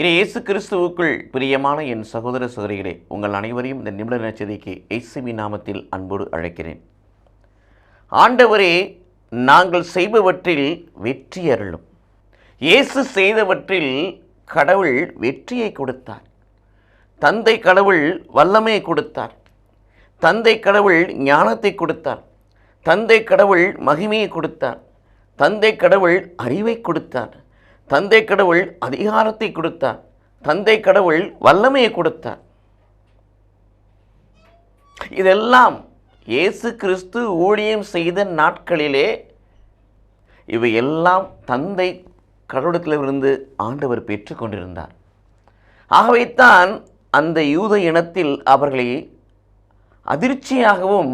இனி இயேசு கிறிஸ்துவுக்குள் பிரியமான என் சகோதர சகோதரிகளே உங்கள் அனைவரையும் இந்த நிமிட நச்சதிக்கு இயேசுவி நாமத்தில் அன்போடு அழைக்கிறேன். ஆண்டவரே நாங்கள் செய்பவற்றில் வெற்றி அருளும். இயேசு செய்தவற்றில் கடவுள் வெற்றியை கொடுத்தார். தந்தை கடவுள் வல்லமையை கொடுத்தார். தந்தை கடவுள் ஞானத்தை கொடுத்தார். தந்தை கடவுள் மகிமையை கொடுத்தார். தந்தை கடவுள் அறிவை கொடுத்தார். தந்தை கடவுள் அதிகாரத்தை கொடுத்தார். தந்தை கடவுள் வல்லமையை கொடுத்தார். இதெல்லாம் இயேசு கிறிஸ்து ஊழியம் செய்த நாட்களிலே இவை எல்லாம் தந்தை கடவுளத்திலிருந்து ஆண்டவர் பெற்றுக்கொண்டிருந்தார் ஆகவேத்தான் அந்த யூத இனத்தில் அவர்களை அதிர்ச்சியாகவும்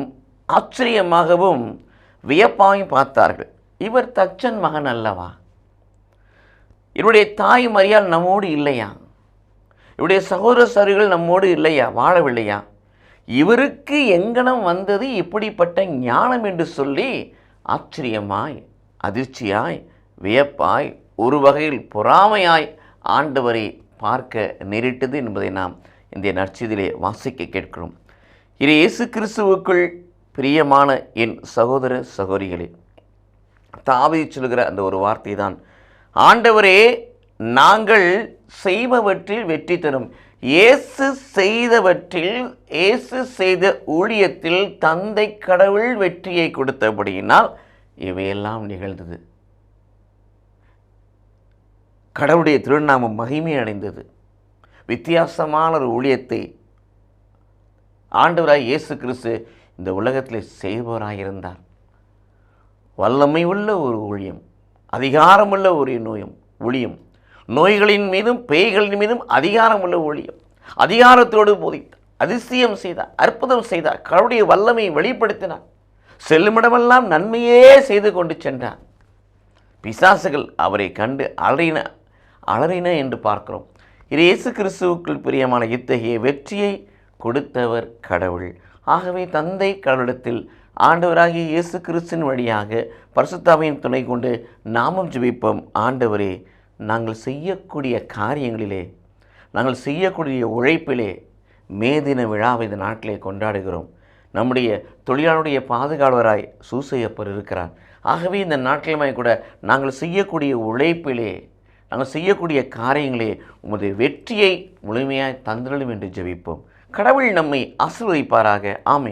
ஆச்சரியமாகவும் வியப்பாயும் பார்த்தார்கள். இவர் தச்சன் மகன் அல்லவா? இவருடைய தாய் மரியால் நம்மோடு இல்லையா? இவருடைய சகோதர சருகள் நம்மோடு இல்லையா? வாழவில்லையா? இவருக்கு எங்கனம் வந்தது இப்படிப்பட்ட ஞானம் என்று சொல்லி ஆச்சரியமாய் அதிர்ச்சியாய் வியப்பாய் ஒரு வகையில் பொறாமையாய் ஆண்டவரை பார்க்க நேரிட்டது என்பதை நாம் இந்த நற்செய்தியிலே வாசிக்க கேட்கிறோம். இது இயேசு கிறிஸ்துவுக்குள் பிரியமான என் சகோதர சகோதரிகளே தாவி சொல்கிற அந்த ஒரு வார்த்தை தான் ஆண்டவரே நாங்கள் செய்பவற்றில் வெற்றி தரும். இயேசு செய்தவற்றில் இயேசு செய்த ஊழியத்தில் தந்தை கடவுள் வெற்றியை கொடுத்தபடியினால் இவையெல்லாம் நிகழ்ந்தது. கடவுளுடைய திருநாமம் மகிமை அடைந்தது. வித்தியாசமான ஒரு ஊழியத்தை ஆண்டவராய் இயேசு கிறிஸ்து இந்த உலகத்தில் செய்பவராயிருந்தார். வல்லமை உள்ள ஒரு ஊழியம். அதிகாரமுள்ள ஒரு நோயும் ஒளியும். நோய்களின் மீதும் பேய்களின் மீதும் அதிகாரமுள்ள ஒளியும். அதிகாரத்தோடு போதித்தார் அதிசயம் செய்தார் அற்புதம் செய்தார் கடவுளுடைய வல்லமையை வெளிப்படுத்தினார் செல்லுமிடமெல்லாம் நன்மையே செய்து கொண்டு சென்றார் பிசாசுகள் அவரை கண்டு அலறின அலறின என்று பார்க்கிறோம். இது இயேசு கிறிஸ்துவுக்குள் பிரியமான இத்தகைய வெற்றியை கொடுத்தவர் கடவுள். ஆகவே தந்தை கடவுளிடத்தில் ஆண்டவராகிய இயேசு கிறிஸ்தின் வழியாக பரிசுத்தாவையின் துணை கொண்டு நாமும் ஜெபிப்போம். ஆண்டவரே நாங்கள் செய்யக்கூடிய காரியங்களிலே நாங்கள் செய்யக்கூடிய உழைப்பிலே மே தின விழாவை இந்த நாட்டிலே கொண்டாடுகிறோம். நம்முடைய தொழிலாளருடைய பாதுகாவலராய் சூசையப்பர் இருக்கிறார். ஆகவே இந்த நாட்டிலுமே கூட நாங்கள் செய்யக்கூடிய உழைப்பிலே நாங்கள் செய்யக்கூடிய காரியங்களே உமது வெற்றியை முழுமையாய் தந்திரலும் என்று ஜெபிப்போம். கடவுள் நம்மை ஆசீர்வதிப்பாராக. ஆமீன்.